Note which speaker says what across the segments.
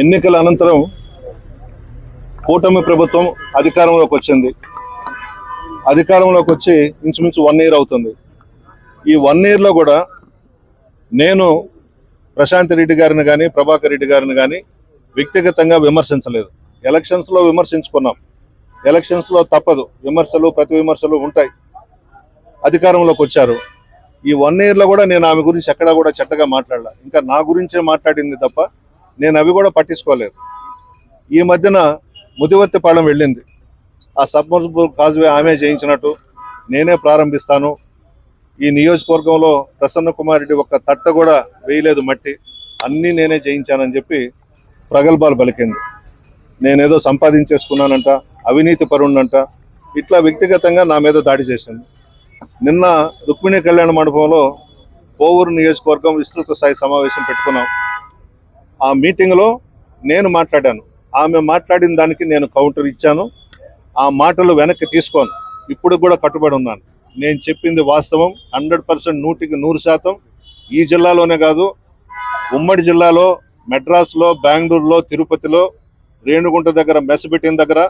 Speaker 1: ఎన్నికల అనంతరం కూటమి ప్రభుత్వం అధికారంలోకి వచ్చింది. అధికారంలోకి వచ్చి ఇంచుమించు వన్ ఇయర్ అవుతుంది. ఈ వన్ ఇయర్లో కూడా నేను ప్రశాంత్ రెడ్డి గారిని కానీ ప్రభాకర్ రెడ్డి గారిని కానీ వ్యక్తిగతంగా విమర్శించలేదు. ఎలక్షన్స్లో విమర్శించుకున్నాం. ఎలక్షన్స్లో తప్పదు. విమర్శలు ప్రతి విమర్శలు ఉంటాయి. అధికారంలోకి వచ్చారు. ఈ వన్ ఇయర్లో కూడా నేను ఆమె గురించి ఎక్కడా కూడా చెడ్డగా మాట్లాడలా. ఇంకా నా గురించే మాట్లాడింది తప్ప నేను అవి కూడా పట్టించుకోలేదు. ఈ మధ్యన ముదివత్తిపాళెం వెళ్ళింది. ఆ సబ్మర్సిబుల్ కాజ్వే ఆమె చేయించినట్టు నేనే ప్రారంభిస్తాను. ఈ నియోజకవర్గంలో ప్రసన్న కుమార్ రెడ్డి ఒక్క తట్ట కూడా వేయలేదు మట్టి. అన్నీ నేనే చేయించానని చెప్పి ప్రగల్భాలు పలికింది. నేనేదో సంపాదించేసుకున్నానంట అవినీతి పరుణ్ణంట ఇట్లా వ్యక్తిగతంగా నా మీద దాడి చేసింది. నిన్న రుక్మిణి కళ్యాణ మండపంలో కోవూరు నియోజకవర్గం విస్తృత స్థాయి సమావేశం పెట్టుకున్నాం. ఆ మీటింగ్లో నేను మాట్లాడాను. ఆమె మాట్లాడిన దానికి నేను కౌంటర్ ఇచ్చాను. ఆ మాటలు వెనక్కి తీసుకోను. ఇప్పుడు కూడా కట్టుబడి ఉన్నాను. నేను చెప్పింది వాస్తవం. హండ్రెడ్ పర్సెంట్ నూటికి నూరు శాతం ఈ జిల్లాలోనే కాదు ఉమ్మడి జిల్లాలో మెడ్రాస్లో బెంగళూరులో తిరుపతిలో రేణుగుంట దగ్గర మెసబెట్టిన దగ్గర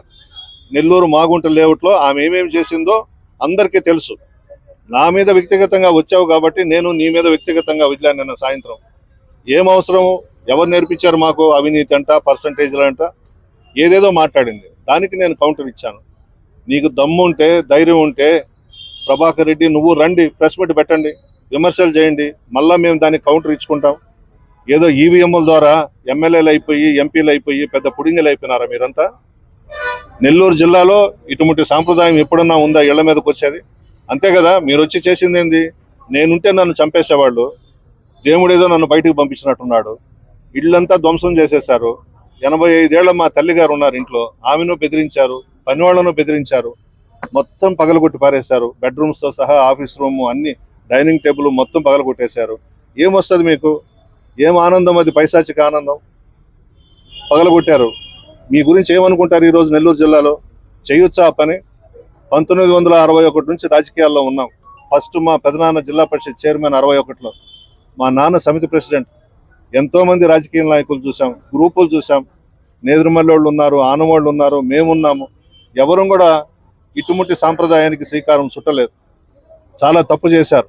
Speaker 1: నెల్లూరు మాగుంట లేఅవుట్లో ఆమె ఏమేమి చేసిందో అందరికీ తెలుసు. నా మీద వ్యక్తిగతంగా వచ్చావు కాబట్టి నేను నీ మీద వ్యక్తిగతంగా వదిలాను నిన్న సాయంత్రం. ఏం అవసరము? ఎవరు నేర్పించారు మాకు అవినీతి అంట పర్సంటేజ్లు అంట? ఏదేదో మాట్లాడింది. దానికి నేను కౌంటర్ ఇచ్చాను. నీకు దమ్ము ఉంటే ధైర్యం ఉంటే ప్రభాకర్ రెడ్డి నువ్వు రండి ప్రెస్ మీట్ పెట్టండి విమర్శలు చేయండి మళ్ళీ మేము దానికి కౌంటర్ ఇచ్చుకుంటాం. ఏదో ఈవీఎంల ద్వారా ఎమ్మెల్యేలు అయిపోయి ఎంపీలు అయిపోయి పెద్ద పుడింగలు అయిపోయినారా మీరంతా? నెల్లూరు జిల్లాలో ఇటువంటి సాంప్రదాయం ఎప్పుడన్నా ఉందా ఇళ్ళ మీదకి వచ్చేది? అంతే కదా మీరు వచ్చి చేసింది ఏంది? నేనుంటే నన్ను చంపేసేవాళ్ళు. దేవుడేదో నన్ను బయటకు పంపించినట్టున్నాడు. ఇళ్ళంతా ధ్వంసం చేసేశారు. ఎనభై ఐదేళ్ళ మా తల్లిగారు ఉన్నారు ఇంట్లో. ఆమెను బెదిరించారు పనివాళ్ళను బెదిరించారు. మొత్తం పగలగొట్టి పారేశారు. బెడ్రూమ్స్తో సహా ఆఫీస్ రూమ్ అన్ని డైనింగ్ టేబుల్ మొత్తం పగలగొట్టేశారు. ఏమొస్తుంది మీకు? ఏం ఆనందం అది? పైశాచిక ఆనందం? పగలగొట్టారు. మీ గురించి ఏమనుకుంటారు ఈ రోజు నెల్లూరు జిల్లాలో? చేయొచ్చా పని? పంతొమ్మిది వందల అరవై ఒకటి నుంచి రాజకీయాల్లో ఉన్నాం. ఫస్ట్ మా పెదనాన్న జిల్లా పరిషత్ చైర్మన్ అరవై ఒకటిలో. మా నాన్న సమితి ప్రెసిడెంట్. ఎంతో మంది రాజకీయ నాయకులు చూసాం గ్రూపులు చూసాం. నేదురుమల్లోళ్ళు ఉన్నారు ఆనవాళ్ళు ఉన్నారు మేమున్నాము. ఎవరు కూడా ఇటువంటి సాంప్రదాయానికి శ్రీకారం చుట్టలేదు. చాలా తప్పు చేశారు.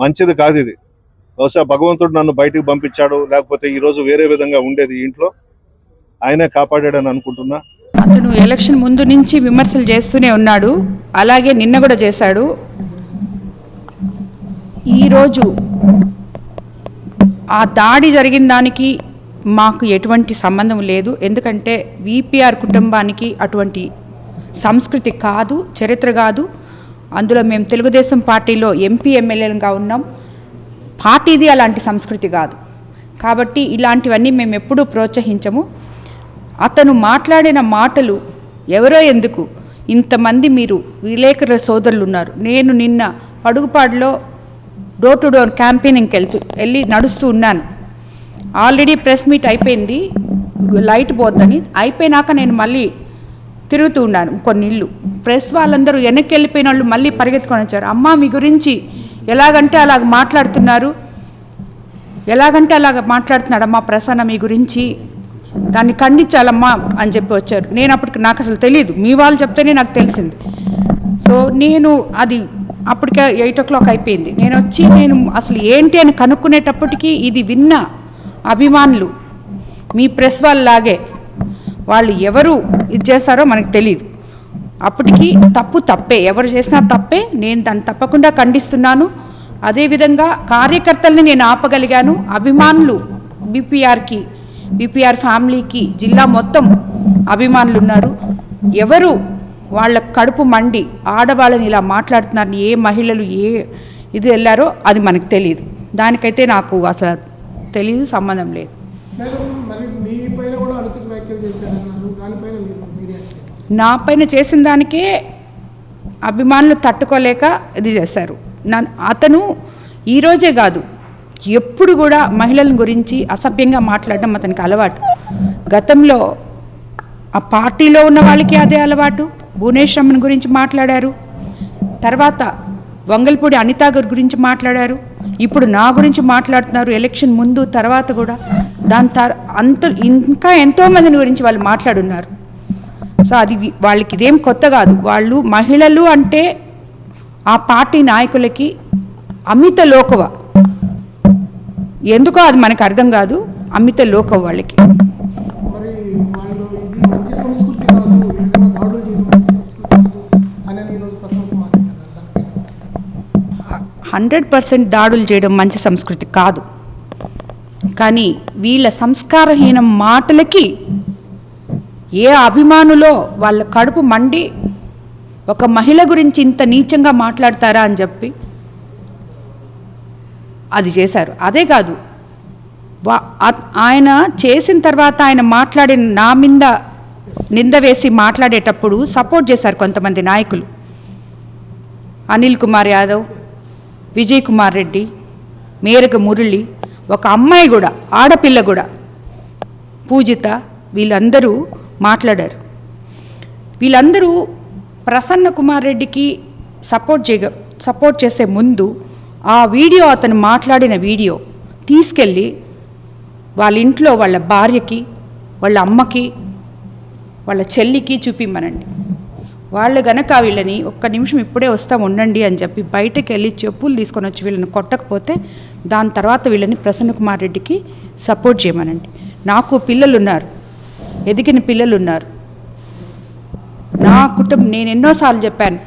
Speaker 1: మంచిది కాదు ఇది. బహుశా భగవంతుడు నన్ను బయటికి పంపించాడు లేకపోతే ఈ రోజు వేరే విధంగా ఉండేది ఇంట్లో. ఆయనే కాపాడాడని అనుకుంటున్నా.
Speaker 2: అతను ఎలక్షన్ ముందు నుంచి విమర్శలు చేస్తూనే ఉన్నాడు. అలాగే నిన్న కూడా చేశాడు. ఈరోజు ఆ దాడి జరిగిన దానికి మాకు ఎటువంటి సంబంధం లేదు. ఎందుకంటే విపిఆర్ కుటుంబానికి అటువంటి సంస్కృతి కాదు చరిత్ర కాదు. అందులో మేము తెలుగుదేశం పార్టీలో ఎంపీ ఎమ్మెల్యేలుగా ఉన్నాం. పార్టీది అలాంటి సంస్కృతి కాదు. కాబట్టి ఇలాంటివన్నీ మేము ఎప్పుడూ ప్రోత్సహించము. అతను మాట్లాడిన మాటలు ఎవరో ఎందుకు? ఇంతమంది మీరు విలేకరుల సోదరులు ఉన్నారు. నేను నిన్న పడుగుపాడులో డోర్ టు డోర్ క్యాంపెయినింగ్కి వెళ్తూ వెళ్ళి నడుస్తూ ఉన్నాను. ఆల్రెడీ ప్రెస్ మీట్ అయిపోయింది లైట్ పోద్దని. అయిపోయినాక నేను మళ్ళీ తిరుగుతూ ఉన్నాను కొన్ని ఇల్లు. ప్రెస్ వాళ్ళందరూ వెనక్కి వెళ్ళిపోయిన వాళ్ళు మళ్ళీ పరిగెత్తుకొని వచ్చారు. అమ్మ మీ గురించి ఎలాగంటే అలాగ మాట్లాడుతున్నారు? ఎలాగంటే అలాగ మాట్లాడుతున్నాడమ్మా ప్రసన్న మీ గురించి? దాన్ని ఖండించాలమ్మా అని చెప్పి వచ్చారు. నేను అప్పటికి నాకు అసలు తెలియదు మీ వాళ్ళు చెప్తేనే నాకు తెలిసింది. సో నేను అది అప్పటికే ఎయిట్ ఓ క్లాక్ అయిపోయింది. నేను వచ్చి నేను అసలు ఏంటి అని కనుక్కునేటప్పటికీ ఇది విన్న అభిమానులు మీ ప్రెస్ వాళ్ళలాగే వాళ్ళు ఎవరు ఇది చేస్తారో మనకు తెలియదు అప్పటికి తప్పు తప్పే ఎవరు చేసినా తప్పే నేను దాన్ని తప్పకుండా ఖండిస్తున్నాను. అదేవిధంగా కార్యకర్తల్ని నేను ఆపగలిగాను. అభిమానులు బీపీఆర్కి బీపీఆర్ ఫ్యామిలీకి జిల్లా మొత్తం అభిమానులు ఉన్నారు ఎవరు వాళ్ళ కడుపు మండి ఆడవాళ్ళని ఇలా మాట్లాడుతున్నారు ఏ మహిళలు ఏ ఇది వెళ్ళారో అది మనకు తెలియదు దానికైతే నాకు అసలు తెలియదు సంబంధం లేదు. నా పైన చేసిన దానికే అభిమానులు తట్టుకోలేక ఇది చేశారు. నన్ను అతను ఈరోజే కాదు ఎప్పుడు కూడా మహిళల గురించి అసభ్యంగా మాట్లాడడం అతనికి అలవాటు. గతంలో ఆ పార్టీలో ఉన్న వాళ్ళకి అదే అలవాటు. భువనేశ్వరమ్మన్ గురించి మాట్లాడారు. తర్వాత వంగల్పూడి అనితా గారి గురించి మాట్లాడారు. ఇప్పుడు నా గురించి మాట్లాడుతున్నారు. ఎలక్షన్ ముందు తర్వాత కూడా దాని తర్ అంత ఇంకా ఎంతోమందిని గురించి వాళ్ళు మాట్లాడున్నారు. సో అది వాళ్ళకి ఇదేం కొత్త కాదు. వాళ్ళు మహిళలు అంటే ఆ పార్టీ నాయకులకి అమిత లోకవ. ఎందుకో అది మనకు అర్థం కాదు. అమిత లోకవ వాళ్ళకి. హండ్రెడ్ పర్సెంట్ దాడులు చేయడం మంచి సంస్కృతి కాదు. కానీ వీళ్ళ సంస్కారహీన మాటలకి ఏ అభిమానులో వాళ్ళ కడుపు మండి ఒక మహిళ గురించి ఇంత నీచంగా మాట్లాడతారా అని చెప్పి అది చేశారు. అదే కాదు వా- ఆయన చేసిన తర్వాత ఆయన మాట్లాడిన నా మీద నింద వేసి మాట్లాడేటప్పుడు సపోర్ట్ చేశారు కొంతమంది నాయకులు. అనిల్ కుమార్ యాదవ్ విజయ్ కుమార్ రెడ్డి మేరక మురళి ఒక అమ్మాయి కూడా ఆడపిల్ల కూడా. పూజిత వీళ్ళందరూ మాట్లాడారు. వీళ్ళందరూ ప్రసన్న కుమార్ రెడ్డికి సపోర్ట్ చేయ సపోర్ట్ చేసే ముందు ఆ వీడియో అతను మాట్లాడిన వీడియో తీసుకెళ్ళి వాళ్ళ ఇంట్లో వాళ్ళ భార్యకి వాళ్ళ అమ్మకి వాళ్ళ చెల్లికి చూపిమ్మనండి. వాళ్ళు గనక వీళ్ళని ఒక్క నిమిషం ఇప్పుడే వస్తాం ఉండండి అని చెప్పి బయటకు వెళ్ళి చెప్పులు తీసుకొని వచ్చి వీళ్ళని కొట్టకపోతే దాని తర్వాత వీళ్ళని ప్రసన్న కుమార్ రెడ్డికి సపోర్ట్ చేయమనండి. నాకు పిల్లలు ఉన్నారు ఎదిగిన పిల్లలు ఉన్నారు నా కుటుంబం నేను ఎన్నోసార్లు చెప్పాను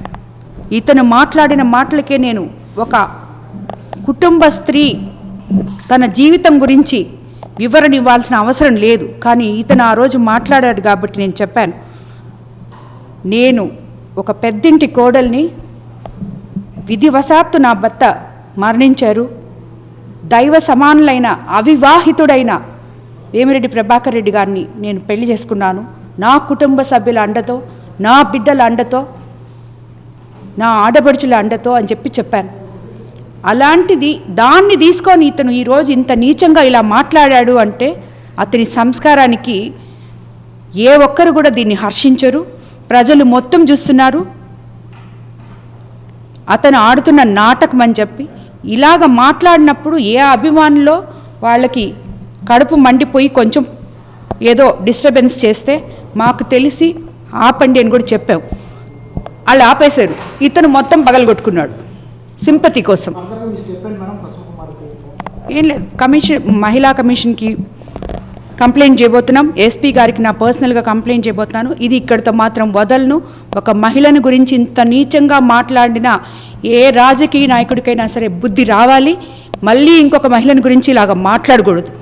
Speaker 2: ఇతను మాట్లాడిన మాటలకే నేను ఒక కుటుంబ స్త్రీ తన జీవితం గురించి వివరణ ఇవ్వాల్సిన అవసరం లేదు. కానీ ఇతను ఆ రోజు మాట్లాడాడు కాబట్టి నేను చెప్పాను. నేను ఒక పెద్దింటి కోడల్ని విధివశాత్తు నా భర్త మరణించారు. దైవ సమానులైన అవివాహితుడైన వేమిరెడ్డి ప్రభాకర్ రెడ్డి గారిని నేను పెళ్ళి చేసుకున్నాను. నా కుటుంబ సభ్యుల అండతో నా బిడ్డల అండతో నా ఆడపడుచుల అండతో అని చెప్పి చెప్పాను. అలాంటిది దాన్ని తీసుకొని ఇతను ఈరోజు ఇంత నీచంగా ఇలా మాట్లాడాడు అంటే అతని సంస్కారానికి ఏ ఒక్కరు కూడా దీన్ని హర్షించరు. ప్రజలు మొత్తం చూస్తున్నారు. అతను ఆడుతున్న నాటకం అని చెప్పి ఇలాగ మాట్లాడినప్పుడు ఏ అభిమానులో వాళ్ళకి కడుపు మండిపోయి కొంచెం ఏదో డిస్టర్బెన్స్ చేస్తే మాకు తెలిసి ఆపండి అని కూడా చెప్పాం వాళ్ళు ఆపేశారు. ఇతను మొత్తం పగలగొట్టుకున్నాడు. సింపతి కోసం. ఏం లేదు. కమిషన్ మహిళా కమిషన్కి కంప్లైంట్ చేయబోతున్నాం. ఎస్పీ గారికి నా పర్సనల్గా కంప్లైంట్ చేయబోతున్నాను. ఇది ఇక్కడితో మాత్రం వదలను. ఒక మహిళను గురించి ఇంత నీచంగా మాట్లాడిన ఏ రాజకీయ నాయకుడికైనా సరే బుద్ధి రావాలి. మళ్ళీ ఇంకొక మహిళను గురించి ఇలాగ మాట్లాడకూడదు.